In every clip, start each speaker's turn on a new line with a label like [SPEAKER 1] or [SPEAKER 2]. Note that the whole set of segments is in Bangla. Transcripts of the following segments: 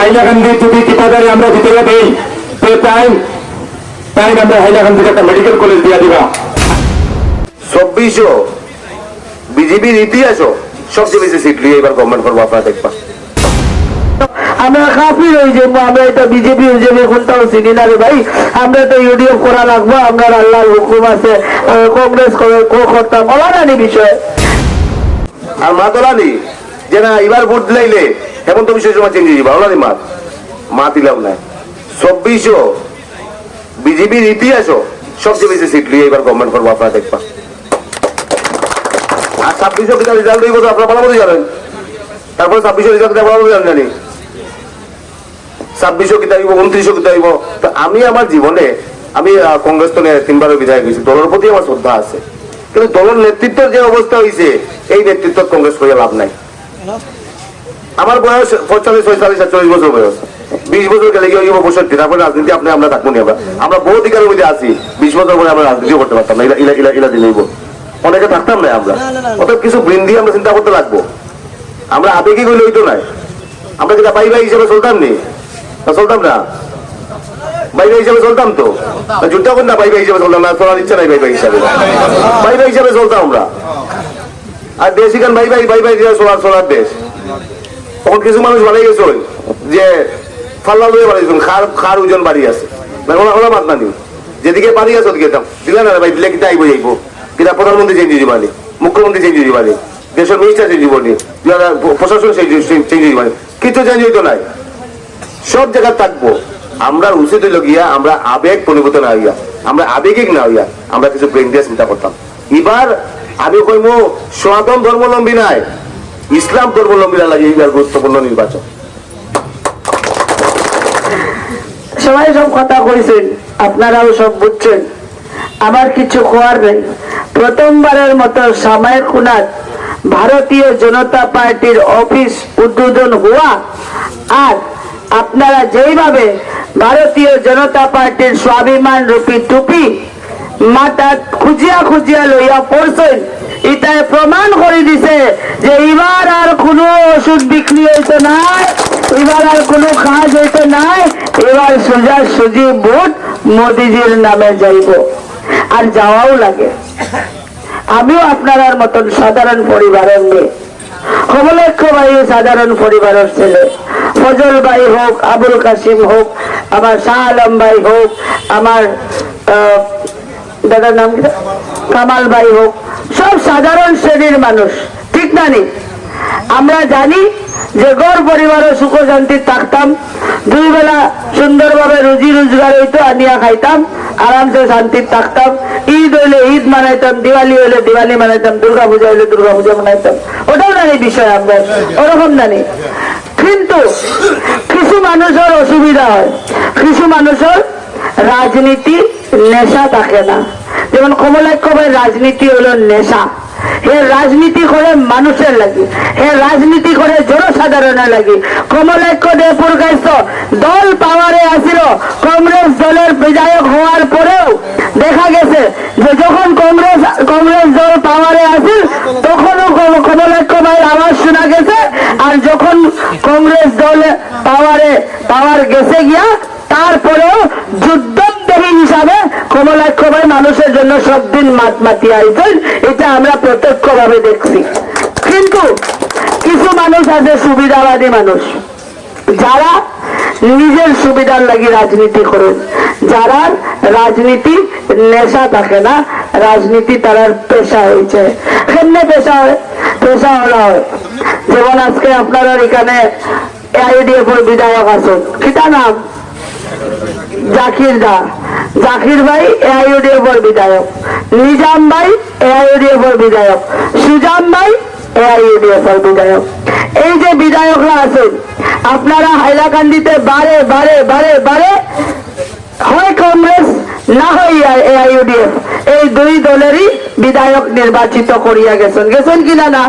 [SPEAKER 1] হাইলাকান্দি যদি ঠিকাদারি আমরা দিতে দেই। তো টাইম টাইম আমরা হাইলাকান্দিতে একটা মেডিকেল কলেজ দিয়ে দিবা।
[SPEAKER 2] চব্বিশও বিজেপির ইতিহাসও সবচেয়ে বেশি সিট নিয়ে এবার গভর্নমেন্ট করব আপনারা দেখবা।
[SPEAKER 3] আমরা কাফির হয়ে যাব আমরা এটা বিজেপি বিজেপি কোনটাও চিনি না রে ভাই। আমরা তো ইউডিএফ করা লাগবো আমরা আল্লাহর হুকুম আছে। কংগ্রেস করে কো করতাম অলানি বিষয়।
[SPEAKER 2] আর মা তোলানি যে না এবার ভোট দিলাইলে হেমন্ত বিশ্ব সময় চেঞ্জ যাবে ওলানি মা? মা দিলাম না। চব্বিশও বিজেপির ইতিহাসও সবচেয়ে বেশি সিট নিয়ে এবার গভর্নমেন্ট করব, আপনারা দেখবা। আর ছাব্বিশও রেজাল্ট আপনারা ভালো মতো জানেন। তারপরে ছাব্বিশও রেজাল্ট ভালো মতো জানি। ছাব্বিশও কিতা হইব, উনত্রিশও কিতা হইব। তো আমি আমার জীবনে, আমি কংগ্রেস তো তিনবারও বিধায়ক হয়েছি, দলের প্রতি আমার শ্রদ্ধা আছে। কিন্তু দলের নেতৃত্বের যে অবস্থা হয়েছে এই নেতৃত্ব কংগ্রেস করে লাভ নাই। আমার বয়স পঁয়তাল্লিশ ছয়চল্লিশ চল্লিশ বছর বয়স। বিশ বছর গেলে গিয়ে পঁয়ষট্টি তারপরে রাজনীতি আপনি আমরা থাকব নি আমরা। আমরা বহু অধিকারের মধ্যে আছি। বিশ বছর পরে আমরা রাজনীতিও করতে পারতাম না। ইলা ইলা ইলা ইলা দিলেই অনেকে থাকতাম না আমরা। অর্থাৎ কিছু বৃন্দি আমরা চিন্তা করতে লাগবো। আমরা আবেগে গেলে হইতো নাই। আমরা যেটা বাই বাই হিসেবে চলতাম নি। চলতাম না। বাই বাই হিসেবে চলতাম তো। যুদ্ধ কর না বাই বাই হিসেবে চলতাম না। চলার ইচ্ছা নাই বাই বাই হিসাবে। বাই বাই হিসাবে চলতাম আমরা। আর দেশ এখান বাই বাই বাই বাই দিয়ে চলার চলার দেশ। তখন কিছু মানুষ বাড়াই গেছে যে ফাল্লা লয়ে বাড়াইছেন খার খার ওজন বাড়ি আছে। না ওলা ওলা মাত নানি যেদিকে বাড়ি আছে ওদিকে দাম দিলে না ভাই, দিলে কিতা আইব যাইব কিতা প্রধানমন্ত্রী চেঞ্জ হয়ে যাবানি মুখ্যমন্ত্রী চেঞ্জ হয়ে যাবানি দেশের মিনিস্টার চেঞ্জ হইবানি প্রশাসন চেঞ্জ হয়ে যাবানি কিছু চেঞ্জ হইতো নাই। সব জায়গা থাকব। আমরা উচিত হইল গিয়া, আমরা আবেগ পরিবর্ত না হইয়া আমরা আবেগিক না হইয়া, আমরা কিছু ব্রেন দিয়ে চিন্তা করতাম। এবার আমি কইব সনাতন ধর্মলম্বী নাই। ইসলাম ধর্মলম্বীরা লাগে এইবার গুরুত্বপূর্ণ নির্বাচন।
[SPEAKER 3] সবাই সব কথা কইছেন, আপনারাও সব বুঝছেন। আমার কিছু খোয়ার নেই। প্রথমবারের মতো সাময়িক কুনাত ভারতীয় জনতা পার্টির অফিস উদ্বোধন হওয়া আর আপনারা যেইভাবে ভারতীয় জনতা পার্টির স্বাভিমান রূপী টুপি মাথা খুঁজিয়া খুঁজিয়া লইয়া পড়ছেন এটাই প্রমাণ করে দিছে যে এবার আর কোনো ওষুধ বিক্রি হইতো নাই এবার আর কোনো কাজ হইতো নাই এবার সোজা সুজি ভোট মোদিজির নামে যাইব। আর যাওয়াও লাগে। আমিও আপনার মতন সাধারণ পরিবারের মেয়ে। কমলেক্ষ ভাই সাধারণ পরিবারের ছেলে। ফজল ভাই হোক, আবুল কাসিম হোক, আমার শাহ আলম ভাই হোক, আমার দাদার নাম কামাল ভাই হোক সব সাধারণ শ্রেণির মানুষ। ঠিক না নি? আমরা জানি যে গড় পরিবারের সুখ শান্তি থাকতাম। দুই বেলা সুন্দরভাবে রুজি রোজগার হইতো আনিয়া খাইতাম। আরামসে শান্তি থাকতাম। ঈদ হইলে ঈদ মানাইতাম, দিওয়ালি হইলে দিওয়ালি মানাইতাম দুর্গা পূজা হইলে দুর্গা পূজা মানাইতাম। ওটাও জানি বিষয় আমরা। ওরকম জানি। কিন্তু কিছু মানুষের অসুবিধা হয়। কিছু মানুষের রাজনীতি নেশা থাকে না। যেমন কমলাক্ষ ভাই রাজনীতি হলো নেশা। হে রাজনীতি করে মানুষের লাগে। হে রাজনীতি করে জনসাধারণের লাগে। কমলাক্ষ গাইছ দল পাওয়ারে আসিল। কংগ্রেস দলের বিধায়ক হওয়ার পরেও দেখা গেছে যে যখন কংগ্রেস কংগ্রেস দল পাওয়ারে আসিল, তখনও কম- কমলাক্ষ ভাইয়ের আওয়াজ শোনা গেছে। আর যখন কংগ্রেস দল পাওয়ারে, পাওয়ার গেছে গিয়া, তারপরেও ভাই মানুষের জন্য সব দিন মাত মাতি আইতেন এটা আমরা প্রত্যক্ষ ভাবে দেখছি। কিন্তু কিছু মানুষ আছে সুবিধাবাদী মানুষ। যারা নিজের সুবিধার লাগি রাজনীতি করেন। যারা রাজনীতি নেশা থাকে না, রাজনীতি তারার পেশা হয়েছে কেমনে পেশা হয়? পেশা হলা হয়, যেমন আজকে আপনারা এখানে আইডিএফ বিধায়ক আছেন। কিতা নাম? জাকির দা। জাকির ভাই এআইউডিএফ এর বিধায়ক। নিজাম ভাই এআইউডিএফ এর বিধায়ক। সুজাম ভাই এআইউডিএফ এর বিধায়ক। এই যে বিধায়করা আছেন, আপনারা হাইলাকান্দিতে বারে বারে বারে বারে হয় কংগ্রেস, না হয় এআইউডিএফ এই দুই দলেরই বিধায়ক নির্বাচিত করিয়া গেছেন। গেছেন কিনা না?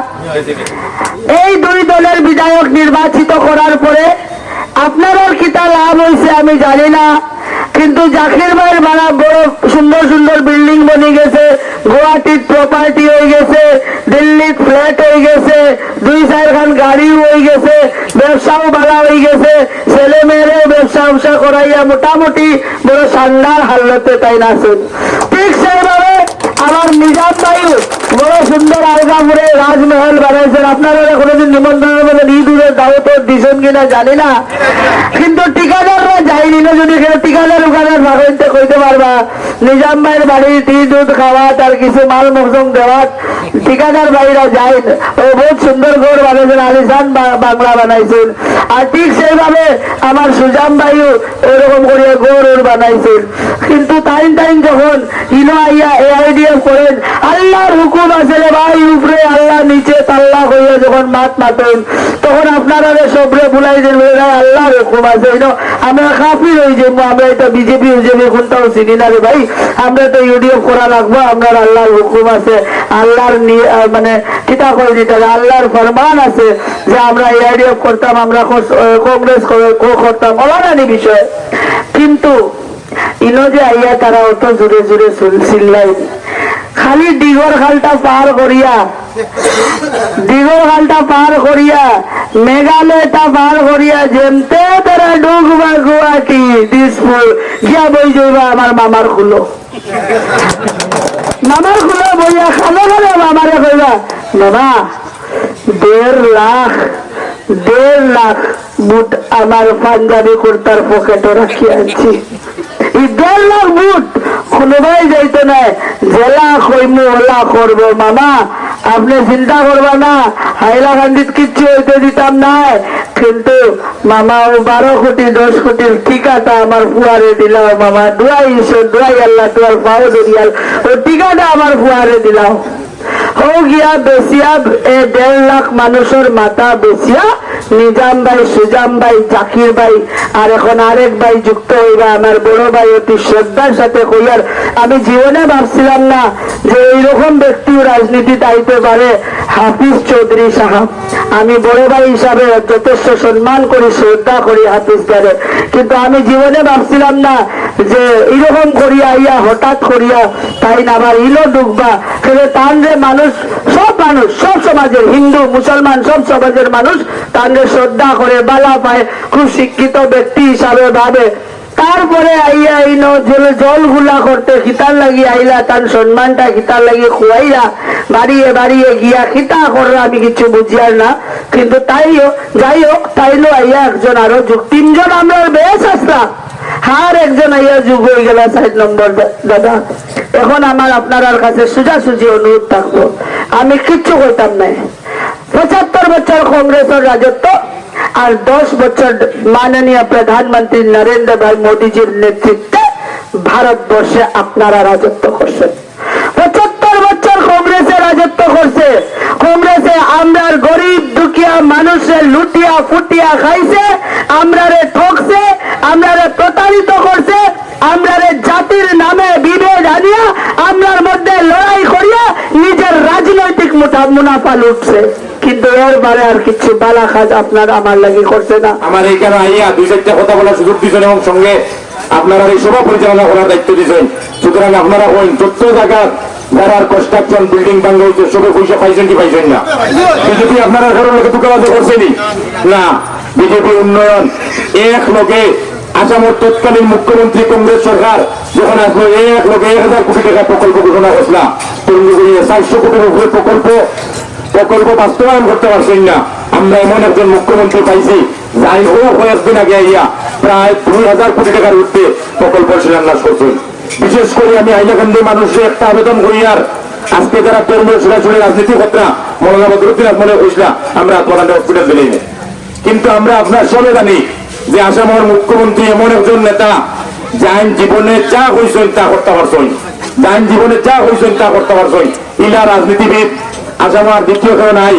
[SPEAKER 3] এই দুই দলের বিধায়ক নির্বাচিত করার পরে আপনারও কিতা লাভ হয়েছে আমি জানি না। কিন্তু জাকির ভাইয়ের বাড়া বড় সুন্দর সুন্দর বিল্ডিং বনে গেছে, গুয়াহাটির প্রপার্টি হয়ে গেছে, দিল্লির ফ্ল্যাট হয়ে গেছে, দুই চারখান গাড়িও হয়ে গেছে, ব্যবসাও বাড়া হয়ে গেছে ছেলে ছেলে মেয়েরে ব্যবসা ব্যবসা করাইয়া মোটামুটি বড় সান্ডার হাল্লতে তাই না আছেন ঠিক সেইভাবে আমার নিজাম বায়ু বড় সুন্দর আলগাপুরে রাজমহল বানাইছেন। আপনারা কোনোদিন নিমন্ত্রণ বলে ইঁদুরের দিছেন কিনা জানি না। কিন্তু না যদি ঠিকাদার কইতে পারবা। নিজাম ভাইয়ের বাড়ি টি দুধ খাওয়া, তার কিছু মাল ঠিকাদার ভাইরা যায় ও বহুত সুন্দর ঘর বানাইছেন, আলিশান বা- বাংলা বানাইছেন। আর ঠিক সেইভাবে আমার সুজাম ভাইও ওরকম করিয়া ওর বানাইছেন। কিন্তু টাইম টাইম যখন ইনো আইয়া এ আইডিয়া করেন আল্লাহর হুকুম আছে রে ভাই উপরে আল্লাহ নিচে তাল্লা হইয়া যখন মাত মাতেন তখন আপনারা রে সবরে বুলাই দেন "ভাই, আল্লাহর হুকুম আছে। আমরা কাফি রই যে আমরা এটা বিজেপি বিজেপি কোনটাও চিনি না রে ভাই। আমরা তো ইউডিএফ করা রাখব আমরা আল্লাহর হুকুম আছে আল্লাহর মানে কিতা করে দিতে আল্লাহর ফরমান আছে যে আমরা ইউডিএফ করতাম আমরা কংগ্রেস করতাম অলানানি বিষয়। কিন্তু ইনো যে আইয়া তারা অত জোরে জোরে চিল্লাই খালি ডিগর খালটা পার করিয়া। ডিগর খালটা পার করিয়া, মেঘালয়টা পার করিয়া যেমতে তারা ডুববা গুয়াহাটি, দিসপুর, গিয়া বই যাইবা আমার মামার খুলো মামার খুলো বইয়া খালো খালো মামারে কইবা, মামা, দেড় লাখ দেড় লাখ বুট আমার পাঞ্জাবি কুর্তার পকেটে রাখি আছি এই দেড় লাখ বুট কোনোবাই যাইতো না। জেলা কইমু, ওলা করব, মামা। আপনি চিন্তা করবা না হাইলাকান্দিত কিচ্ছু হইতে দিতাম না। কিন্তু মামা, ও বারো কোটি, দশ কোটির টিকাটা আমার ফুয়ারে দিলাও, মামা। দুয়াই ঈশ্বর, দুয়াই আল্লাহ তোমার পাও দরিয়াল ও টিকাটা আমার ফুয়ারে দিলাম আমি জীবনে ভাবছিলাম না যে এইরকম ব্যক্তিও রাজনীতিতে আইতে পারে। হাফিজ চৌধুরী সাহাব, আমি বড় ভাই হিসাবে যথেষ্ট সম্মান করি, শ্রদ্ধা করি হাফিজ দ্বারে কিন্তু আমি জীবনে ভাবছিলাম না যে এরকম করিয়া আইয়া হঠাৎ করিয়া তাই না আমার ইলো ডুববা। কিন্তু তার যে মানুষ, সব মানুষ, সব সমাজের হিন্দু, মুসলমান, সব সমাজের মানুষ তাদের শ্রদ্ধা করে, বালা পায়, খুব শিক্ষিত ব্যক্তি হিসাবে ভাবে। তারপরে আইয়া জল জলগুলা করতে খিতার লাগি আইলা, তার সম্মানটা খিতার লাগি খুয়াইলা, বাড়িয়ে বাড়িয়ে গিয়া খিতা কররা আমি কিছু বুঝিয়ার না। কিন্তু তাইও যাই হোক তাইলো আইয়া একজন আরও যুগ তিনজন আমরা বেশ আসলাম। হার একজন আইয়া যুগ হয়ে গেল, সাইড নম্বর দাদা। এখন আমার আপনার কাছে সোজাসুজি অনুরোধ থাকব আমি কিচ্ছু করতাম নাই। পঁচাত্তর বছর কংগ্রেসের রাজত্ব আর দশ বছর মাননীয় প্রধানমন্ত্রী নরেন্দ্র ভাই মোদীজির নেতৃত্বে ভারতবর্ষে আপনারা রাজত্ব করছেন। পঁচাত্তর বছর কংগ্রেসে রাজত্ব করছে। কংগ্রেসে আমরার গরিব, দুঃখিয়া, মানুষের লুটিয়া ফুটিয়া খাইছে, আমরারে ঠকছে, আমরারে প্রতারিত করছে আমরারে জাতির নামে বিভেদ আনিয়া আমরার মধ্যে লড়াই করিয়া নিজের মুঠা- মুনাফা লুটছে, কিন্তু এর আর কিছু বালা কাজ আপনার আমার করছে না।
[SPEAKER 1] আমার এইখানে আইয়া দুই চারটা কথা বলার সুযোগ দিচ্ছেন এবং সঙ্গে আপনারা এই সভা পরিচালনা করার দায়িত্ব দিচ্ছেন সুতরাং আপনারা জায়গা যারা কনস্ট্রাকশন বিল্ডিং সবে পয়সা পাইছেন কি পাইছেন না? বিজেপি আপনারা ঘরের লোকে দুকাবাজি করছেনি না? বিজেপি উন্নয়ন এক লোকে আসামের তৎকালীন মুখ্যমন্ত্রী কংগ্রেস সরকার, যখন আসলো, এক লোকে এক হাজার কোটি টাকা প্রকল্প ঘোষণা করছিলাম বিশেষ করে আমি হাইলাকান্দি মানুষের একটা আবেদন করি আর, আজকে যারা তরুণ রাজনীতি মৌলানা বদরুদ্দিন আমরা হসপিটাল দিলেই কিন্তু আমরা আপনার সবে জানি যে আসামের মুখ্যমন্ত্রী এমন একজন নেতা যান জীবনে যা হয়েছেন তা করতে পারছেন। যান জীবনে যা হয়েছেন তা করতে পারছেন। ইলা রাজনীতিবিদ, আসামার দ্বিতীয় কেউ নাই,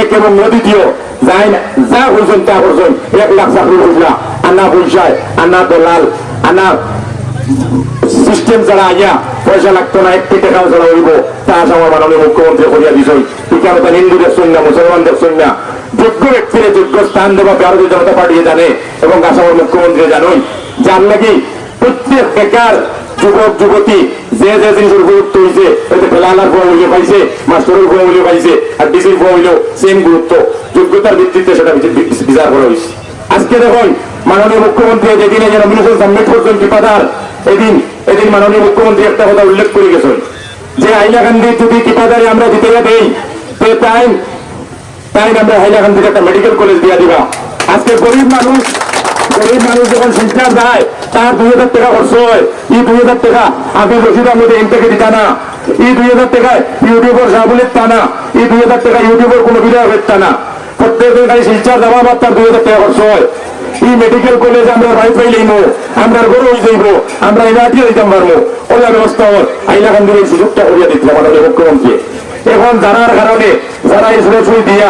[SPEAKER 1] এক এবং দ্বিতীয় যাই যা হয়েছেন তা করছেন। এক লাখ চাকরি পয়সা আনা পয়সায় আনা দলাল আনা সিস্টেম ছাড়া আইয়া পয়সা লাগতো না একটি টাকাও ছাড়া হইব, তা আসামের মাননীয় মুখ্যমন্ত্রী করিয়া দিছই এখানে তো হিন্দু দেখছেন না মুসলমান দেখছেন না। যোগ্য ব্যক্তির যোগ্য স্থান দেবা ভারতীয় জনতা পার্টি জানে এবং আসামের মুখ্যমন্ত্রী জানোই। যার লাগি প্রত্যেক বেকার যুবক, যুবতী, যে যে জিনিসের গুরুত্ব হয়েছে হয়তো ফেলালার ফোন হইলে পাইছে, মাস্টারের ফোন হইলে পাইছে, আর ডিসির ফোন হইলেও সেম গুরুত্ব। যোগ্যতার ভিত্তিতে সেটা বিচার করা হয়েছে আজকে দেখুন, মাননীয় মুখ্যমন্ত্রী যেদিনে যে নমিনেশন সাবমিট করছেন টিপাদার, এদিন এদিন মাননীয় মুখ্যমন্ত্রী একটা কথা উল্লেখ করে গেছেন। যে হাইলাকান্দি যদি টিপাদারে আমরা দিতে দেই, তে তাই তাই আমরা হাইলাকান্দিতে একটা মেডিকেল কলেজ দিয়ে দিবা। আজকে গরিব মানুষ গরিব মানুষ যখন শিক্ষা যায় তার দুই হাজার টাকা খরচ হয়। এই দুই হাজার টাকা আপনি রসিদ আমাদের এম দিতা না এই দুই হাজার টাকা ইউটিউবের সাবুলের তা না এই দুই হাজার টাকা ইউটিউবের কোনো বিধায়কের তা না গাড়ি শিলচার দেওয়া বা তার দুই হাজার টাকা খরচ হয়। এই মেডিকেল কলেজ আমরা ওয়াইফাই লইব আমরা গরু যাইব। আমরা এনার্জি দিতাম পারব। ওলা ব্যবস্থা হয়। হাইলাকান্দির এই সুযোগটা করিয়া দিতে আমাদের মুখ্যমন্ত্রী। এখন জানার কারণে, যারা এই সুযোগ দিয়া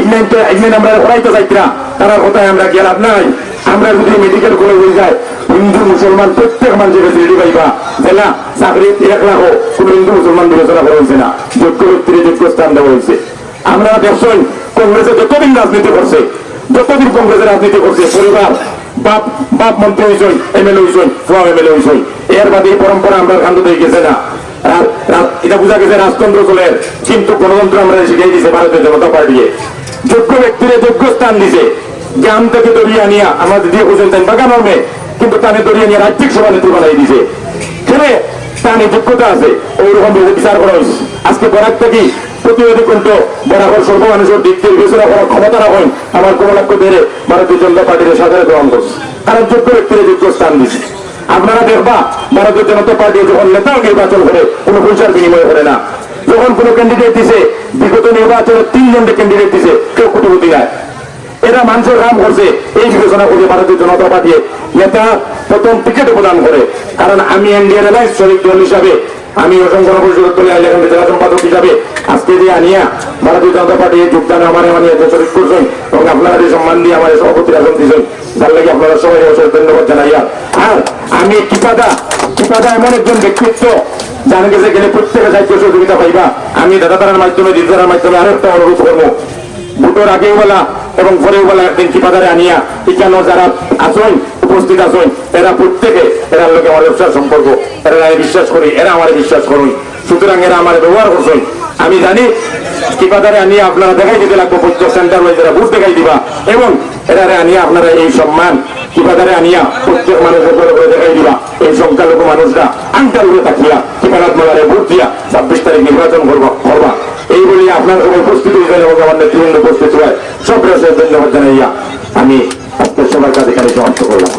[SPEAKER 1] ইগনেন্ট ইগনেন্ট আমরা হরাইতে চাইছিলা তারা কোথায় আমরা গেলাম নাই। আমরা যদি মেডিকেল কলেজ হয়ে যায় হিন্দু, মুসলমান, প্রত্যেক মানুষের ফেসিলিটি পাইবা জেলা চাকরি এক লাখ কোন হিন্দু, মুসলমান বিবেচনা করা হয়েছে না। যোগ্য ব্যক্তির যোগ্য স্থান দেওয়া হয়েছে। আমরা দেখছেন, কংগ্রেসে যতদিন রাজনীতি করছে, যতদিন কংগ্রেসে রাজনীতি করছে, পরিবার, বাপ বাপ মন্ত্রী হয়েছেন এমএলএ হয়েছেন ফুয়া এমএলএ হয়েছেন এর বাদে এই পরম্পরা আমরা কান্দ দিয়ে গেছে না। এটা বোঝা গেছে রাজতন্ত্র চলে, কিন্তু গণতন্ত্র আমরা শিখিয়ে দিছে ভারতীয় জনতা পার্টিকে যোগ্য ব্যক্তিরে যোগ্য স্থান দিছে। গ্রাম থেকে দরিয়া আমাদের দিয়ে বুঝেন বাগানোর মেয়ে কিন্তু তানে দরিয়া নিয়ে রাজ্যিক সভানেত্রী বানাই দিছে। যোগ্যতা আছে, ওইরকম বিচার করা হয়েছে আজকে বরাক প্রতিবাদী বরাবর সর্ব মানুষের দিক বিবেচনা করার ক্ষমতা আমার ভারতীয় জনতা পার্টির সাধারণ গ্রহণ করছে। যোগ্য ব্যক্তির যোগ্য স্থান আপনারা দেখবা, ভারতীয় জনতা পার্টি যখন নেতাও নির্বাচন করে কোনো পয়সার বিনিময় করে না। যখন কোনো ক্যান্ডিডেট দিছে, বিগত নির্বাচনে তিনজনকে ক্যান্ডিডেট দিছে, কেউ কোটিপতি নাই। এরা মানুষের কাম করছে। এই বিবেচনা করে ভারতীয় জনতা পার্টি নেতা প্রথম টিকিট প্রদান করে। কারণ আমি এনডিএর এলাইন্স শরিক দল হিসাবে, আমি অসংখ্য পরিষদ দলে এলাকান জেলা সম্পাদক হিসাবে আজকে দিয়ে আনিয়া ভারতীয় জনতা পার্টি যোগদান আমার মানে শরিক করছেন এবং আপনারা সম্মান দিয়ে আমার সভাপতি আসন দিয়েছেন যার লাগে আপনারা সবাই অবশ্যই ধন্যবাদ জানাইয়া আর আমি টিপাদা টিপাদা এমন একজন ব্যক্তিত্ব জানা গেছে গেলে প্রত্যেকে সাহায্য সহযোগিতা পাইবা। আমি দাদা তারার মাধ্যমে দিদার মাধ্যমে আরও একটা অনুরোধ করব। ভোটের আগেও বলা এবং পরেও বলা একদিন ঠিকাদারে আনিয়া এখানে যারা আসেন উপস্থিত আসেন এরা প্রত্যেকে, এরা লোকে আমার ব্যবসার সম্পর্ক। এরা বিশ্বাস করি, এরা আমার বিশ্বাস করুন। সুতরাং এরা আমার ব্যবহার করছেন। আমি জানি ঠিকাদারে আনিয়ে আপনারা দেখাই দিতে লাগবো, প্রত্যেক সেন্টার ওয়াইজ এরা বুথ দেখাই দিবা। এবং এরা আনিয়ে আপনারা এই সম্মান ঠিকাদারে আনিয়া প্রত্যেক মানুষের করে করে দেখাই দিবা। এই সংখ্যালঘু মানুষরা আংটার উপরে তাকিয়া ঠিকানাত মেলারে ভোট দিয়া ছাব্বিশ তারিখ নির্বাচন করবা করবা। এই বলি আপনার সবাই উপস্থিত হয়েছেন এবং আমার নেতৃবৃন্দ উপস্থিত হয় রয়েছে ধন্যবাদ জানাইয়া আমি আজকে সবার কাছে এখানে সমাপ্ত করলাম।